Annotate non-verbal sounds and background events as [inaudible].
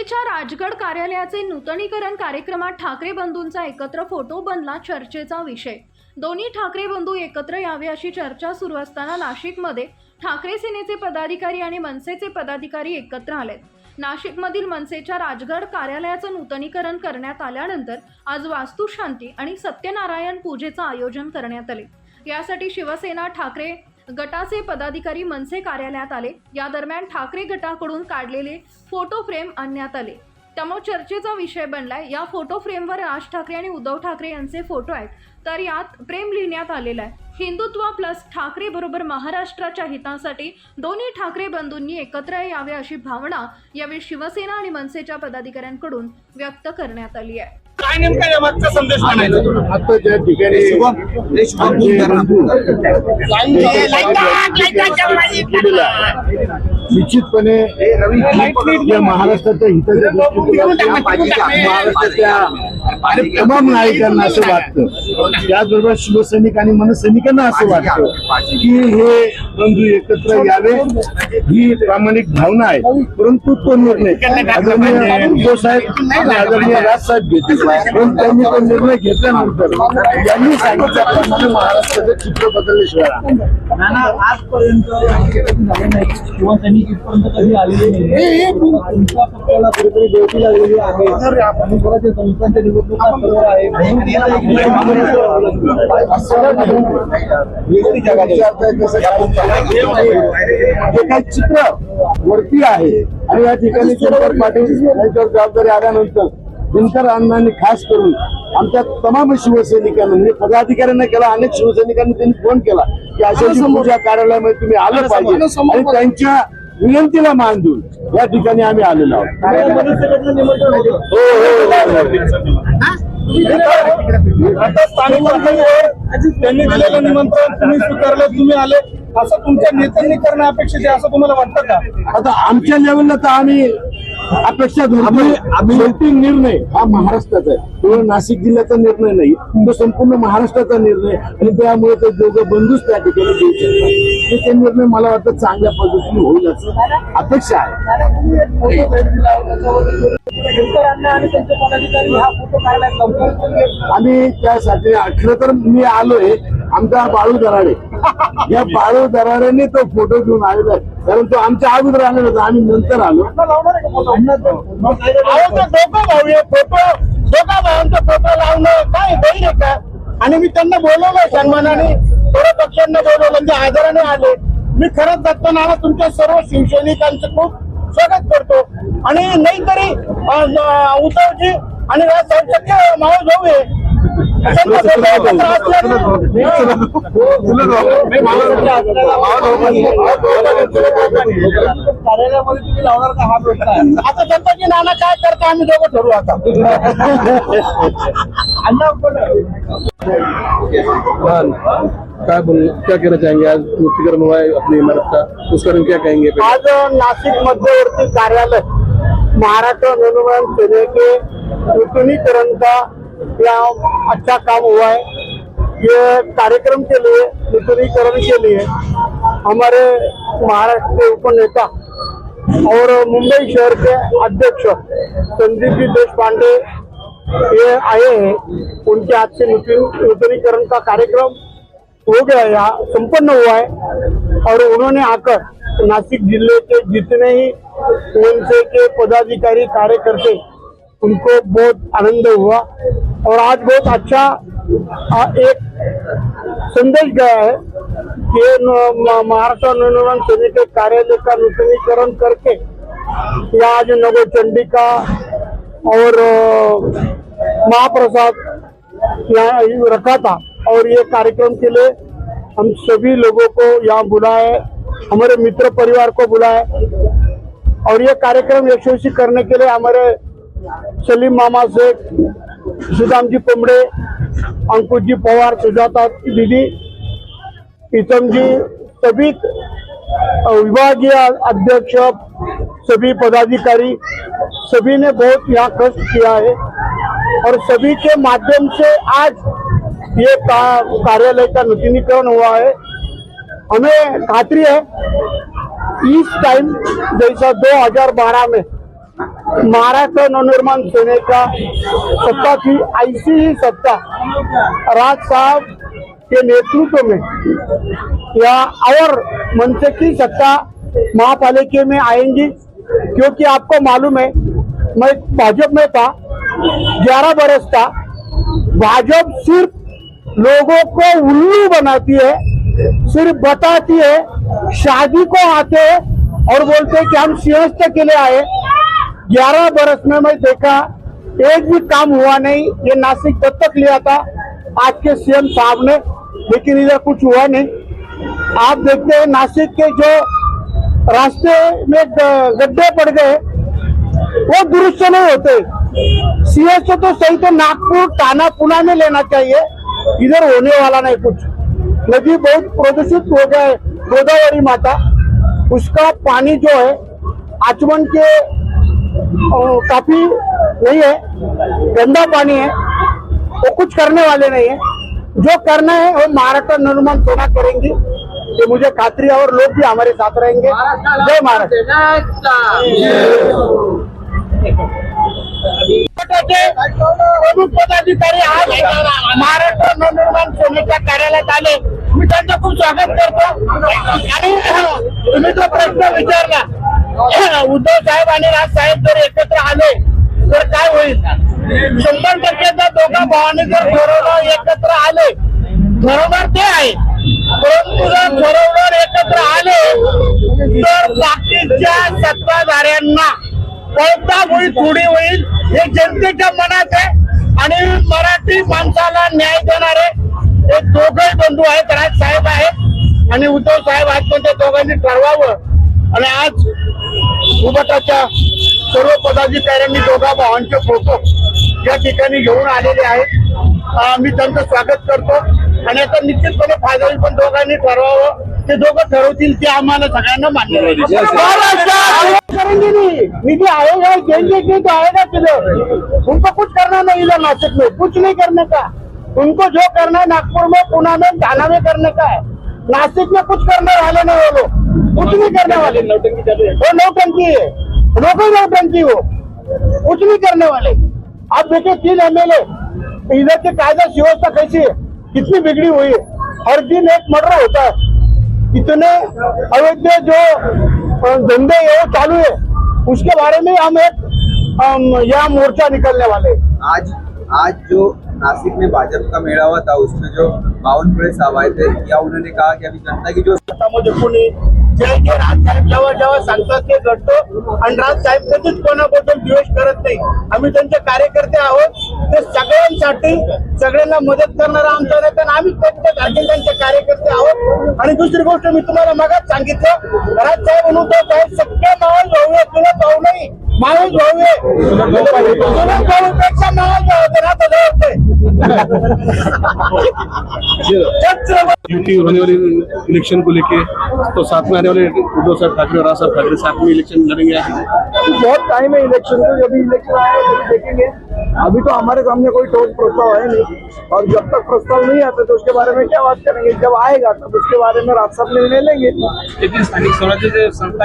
मनसेच्या राजगड कार्यालयाचे नूतनीकरण कार्यक्रमात ठाकरे बंधूंचा एकत्र फोटो बनला चर्चेचा विषय. दोन्ही ठाकरे बंधू एकत्र यावे अशी चर्चा सुरू असताना नाशिकमध्ये ठाकरे सेनेचे पदाधिकारी आणि मनसेचे पदाधिकारी एकत्र आलेत. नाशिकमधील मनसेच्या राजगड कार्यालयाचं नूतनीकरण करण्यात आल्यानंतर आज वास्तुशांती आणि सत्यनारायण पूजेचं आयोजन करण्यात आले. यासाठी शिवसेना ठाकरे गटाचे पदाधिकारी मनसे कार्यालयात आले. या दरम्यान ठाकरे गटाकडून काढलेले फोटो फ्रेम आणण्यात आले. त्यामुळे चर्चेचा विषय बनलाय. या फोटो फ्रेमवर राज ठाकरे आणि उद्धव ठाकरे यांचे फोटो आहेत. तर यात प्रेम लिहिण्यात आलेला आहे. हिंदुत्व प्लस ठाकरे बरोबर महाराष्ट्राच्या हितासाठी दोन्ही ठाकरे बंधूंनी एकत्र यावे अशी भावना यावेळी शिवसेना आणि मनसेच्या पदाधिकाऱ्यांकडून व्यक्त करण्यात आली आहे. काय नेमका या मागचा संदेश म्हणायचा आता त्या ठिकाणी निश्चितपणे या महाराष्ट्राच्या हिताच्या दृष्टिकोनातून महाराष्ट्राच्या तमाम नायकांना असं वाटतं. त्याचबरोबर शिवसैनिक आणि मनसैनिकांना असं वाटतं की हे बंधू एकत्र यावे. ही प्रामाणिक भावना आहे. परंतु तो निर्णय आदरणीय उद्धव साहेब आणि आदरणीय राजसाहेब घेतील. पण त्यांनी तो निर्णय घेतल्यानंतर यांनी सांगितल्याप्रमाणे महाराष्ट्राचं चित्र बदलल्याशिवाय. नाना आजपर्यंत कधी झालं नाही किंवा त्यांनी इथपर्यंत कधी आलेले नाही तुमच्या पक्षाला कुठेतरी देवती लागलेली आहे. आणि स्वराज्य संस्थांच्या निवडणुका जे काही चित्र वरती आहे आणि या ठिकाणी जबाबदारी आल्यानंतर दिनकर अण्णांनी खास करून आमच्या तमाम शिवसैनिकांना म्हणजे पदाधिकाऱ्यांना केला अनेक शिवसैनिकांनी त्यांनी फोन केला की अशा पूजा कार्यालयामध्ये तुम्ही आलं पाहिजे. आणि त्यांच्या विनंतीला मान देऊन या ठिकाणी आम्ही आलेलो आहोत. हो, हो, हो, आता स्थानिक त्यांनी दिलेलं निमंत्रण तुम्ही स्वीकारलं तुम्ही आले. असं तुमच्या नेत्यांनी करणं अपेक्षित आहे असं तुम्हाला वाटतं का? आता आमच्या लेवलला तर आम्ही अपेक्षा आम्ही निर्णय हा महाराष्ट्राचा आहे. केवळ नाशिक जिल्ह्याचा निर्णय नाही तो संपूर्ण महाराष्ट्राचा निर्णय आणि त्यामुळे ते दोघं बंधूच त्या ठिकाणी देऊ शकतात. ते- निर्णय मला वाटतं चांगल्या पद्धतीने होईल असं अपेक्षा आहे. आम्ही त्यासाठी खरं तर मी आलोय. आमचा बाळू दराडे. [laughs] या बाळू दराडेने तो फोटो घेऊन आलेला आहे. कारण तो आमच्या अगोदर आलेला होता आम्ही नंतर आलो. फोटो? भावांचा लावणं काय का आणि मी त्यांना बोलवलं सन्मानाने. सर्व पक्षांना बोलवलं म्हणजे आदराने आले. मी खरंच दत्त नाना तुमच्या सर्व शिवसैनिकांचं खूप स्वागत करतो. आणि नाही तरी उद्धवजी आणि राजसाहेब सगळे मावळ भाऊ आहे त्यांचा फोटो एकत्र असल्याने- कार्यालयामध्ये तुम्ही लावणार का हा प्रश्न आहे आता दत्ताजी नाना काय करता? आम्ही दोघं ठरवू आता. अण्णा पण क्या बोल क्या कहना चाहेंगे? आज मुक्तिकरण हुआ है अपनी इमारत का। उस कारण क्या कहेंगे आज नाशिक मध्यवर्ती कार्यालय महाराष्ट्र नवनिर्माण सेने के नूतनीकरण का या अच्छा काम हुआ है। ये कार्यक्रम के लिए नूतनीकरण के लिए हमारे महाराष्ट्र के उपनेता और मुंबई शहर के अध्यक्ष संदीप जी देश पांडे ये आए हैं। उनके हाथ से नूतनीकरण का कार्यक्रम हो गया यहाँ संपन्न हुआ है। और उन्होंने आकर नासिक जिले के जितने ही एमसे के पदाधिकारी कार्यकर्ते उनको बहुत आनंद हुआ। और आज बहुत अच्छा एक संदेश गया है कि महाराष्ट्र नवनिर्माण सेने के कार्यालय का नूतनीकरण करके यहाँ आज नगो चंडिका और महाप्रसाद यहाँ रखा था। और ये कार्यक्रम के लिए हम सभी लोगों को यहाँ बुलाए, हमारे मित्र परिवार को बुलाए। और ये कार्यक्रम यशस्वी करने के लिए हमारे सलीम मामा शेख सुदामजी कोंबडे अंकुशजी अंकुश जी पवार सुजाता दीदी प्रीतमजी सभी विभागीय अध्यक्ष सभी पदाधिकारी सभी ने बहुत यहाँ कष्ट किया है और सभी के माध्यम से आज ये का, कार्यालय का नूतनीकरण हुआ है। हमें खातरी है इस टाइम जैसा 2012 में महाराष्ट्र नवनिर्माण सेनेका सत्ता थी ऐसी ही सत्ता राज साहब के नेतृत्व में या और मंच की सत्ता महापालिका में आएँगी, क्योंकि आपको मालूम है, मैं भाजपा में था, ग्यारह बरस था, भाजपा सिर्फ़ लोगों को उल्लू बनाती है, सिर्फ़ बताती है, शादी को आते हैं और बोलते हैं कि हम सिंहस्थ के लिए आए ग्यारह बरस में मैं देखा, एक भी काम हुआ नहीं, ये नासिक दत्तक लिया था, आज के सीएम साहब ने, लेकिन इधर कुछ हुआ नहीं। आप देखते हैं, नासिक के जो रास्ते में गड्ढे पड़ गए, वो दुरुस्त नहीं होते। सीएस तो सही तो नागपुर टाना पुना में लेना चाहिए, इधर होने वाला नहीं कुछ। नदी बहुत प्रदूषित हो गया है, गोदावरी माता, उसका पानी जो है, आचमन के काफ़ी नहीं है, गंदा पानी है, वो कुछ करने वाले नहीं है। जो करना है, वो महाराष्ट्र निर्माण सेना करेंगी। ये मुझे खातरी है, और लोग भी हमारे साथ रहेंगे। जय महाराष्ट्र। पदाधिकारी आज महाराष्ट्र नवनिर्माण सेनेच्या कार्यालयात आले मी त्यांचं खूप स्वागत करतो. आणि तुम्ही जो प्रश्न विचारला. [coughs] उद्धव साहेब आणि राज साहेब जर एकत्र आले तर काय होईल? शंभर टक्के तर दोघा भावाने जर ठरवलं एकत्र आले बरोबर ते आहे. परंतु जर ठरवलं एकत्र आले तर बाकीच्या सत्ताधाऱ्यांना पळता होईल थोडी होईल हे जनतेच्या मनात आहे. आणि मराठी माणसाला न्याय देणारे हे दोघे बंधू आहेत राज साहेब आहेत आणि उद्धव साहेब आहेत पण त्या दोघांनी ठरवावं. आणि आज सुबटाच्या सर्व पदाधिकाऱ्यांनी दोघा भावांचे फोटो या ठिकाणी घेऊन आलेले आहेत. मी त्यांचं स्वागत करतो. आणि आता निश्चितपणे फायदा होईल पण दोघांनी ठरवावं. ते दोघं ठरवतील ते आम्हाला सगळ्यांना मान्य मी करेंगे नहीं निधि आएगा देंगे कि तो आएगा किधर उनको कुछ करना नहीं इधर नासिक में कुछ नहीं करने का? उनको जो करना है नागपुर में पुणे में थाना में करने का है नासिक में कुछ करने वाले नहीं वो लोग कुछ नहीं करने वाले। वो नौटंकी है। ही नौटंकी वो। कुछ नहीं करने वाले। आप देखिए तीन एमएलए इधर की कायदा व्यवस्था कैसी है? कितनी बिगड़ी हुई है। हर दिन एक मर्डर होता है। इतने अवैध जो धंधे है वो चालू है। उसके बारे में हम एक यहाँ मोर्चा निकलने वाले। आज आज जो नासिक में भाजपा का मेड़ा हुआ था उसमें जो बावनकुळे साहब आए थे या उन्होंने कहा कि अभी जनता की जो स्वतःमध्ये कोणी जे जे राजसाहेब जेव्हा जेव्हा सांगतात ते घडतो आणि राजसाहेब कधीच कोणाबद्दल द्वेष करत नाही. आम्ही त्यांचे कार्यकर्ते आहोत. ते सगळ्यांसाठी सगळ्यांना मदत करणारा आमचा नेता आणि आम्ही त्यांच्या कार्यकर्ते आहोत. आणि दुसरी गोष्ट मी तुम्हाला मगाच सांगितलं. राजसाहेब अनुभव साहेब सगळे मावळ भाऊ आहेत भाऊ नाही मावळ भाऊ आहे तुला भाऊपेक्षा मावळ भाऊ होते ना यूपी होने वाले इलेक्शन को लेके तो साथ में आने वाले उद्धव साहब ठाकरे और राज साहब ठाकरे साथ में इलेक्शन लड़ेंगे बहुत टाइम है इलेक्शन को जब इलेक्शन आएगा तभी देखेंगे। अभी तो हमारे सामने कोई ठोस प्रस्ताव है नहीं। और जब तक प्रस्ताव नहीं आता तो उसके बारे में क्या बात करेंगे? जब आएगा तब तो उसके बारे में राज साहब निर्णय लेंगे। लेकिन स्थानिक स्वराज्य संस्था